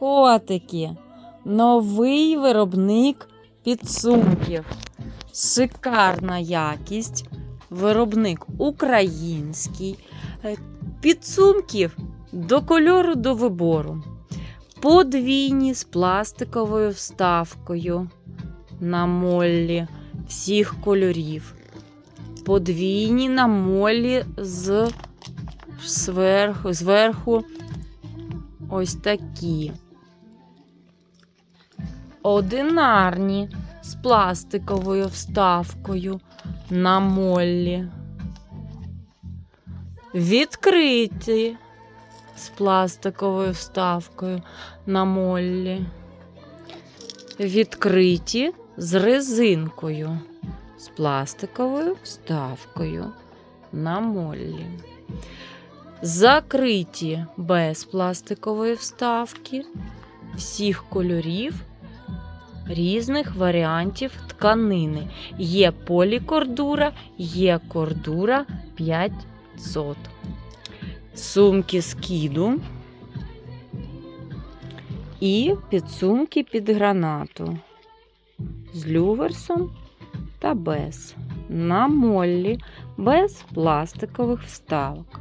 Котики. Новий виробник підсумків. Шикарна якість. Виробник український. Е, Підсумків до кольору до вибору. Подвійні з пластиковою вставкою на моллі всіх кольорів. Подвійні на моллі з зверху, зверху ось такі. Одинарні з пластиковою вставкою на моллі. Відкриті з пластиковою вставкою на моллі. Відкриті з резинкою, з пластиковою вставкою на моллі. Закриті без пластикової вставки всіх кольорів різних варіантів тканини. Є полікордура, є кордура 500. Сумки з кіду і підсумки під гранату з люверсом та без. На моллі без пластикових вставок.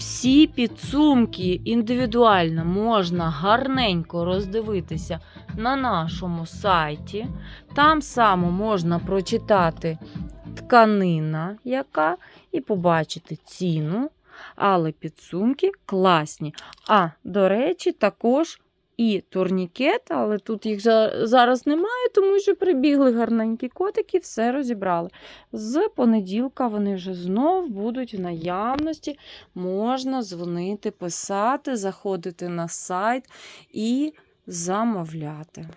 Всі підсумки індивідуально можна гарненько роздивитися на нашому сайті. Там само можна прочитати тканина, яка, і побачити ціну. Але підсумки класні. А, до речі, також і турнікет, але тут їх зараз немає, тому що прибігли гарненькі котики, все розібрали. З понеділка вони вже знов будуть в наявності. Можна дзвонити, писати, заходити на сайт і замовляти.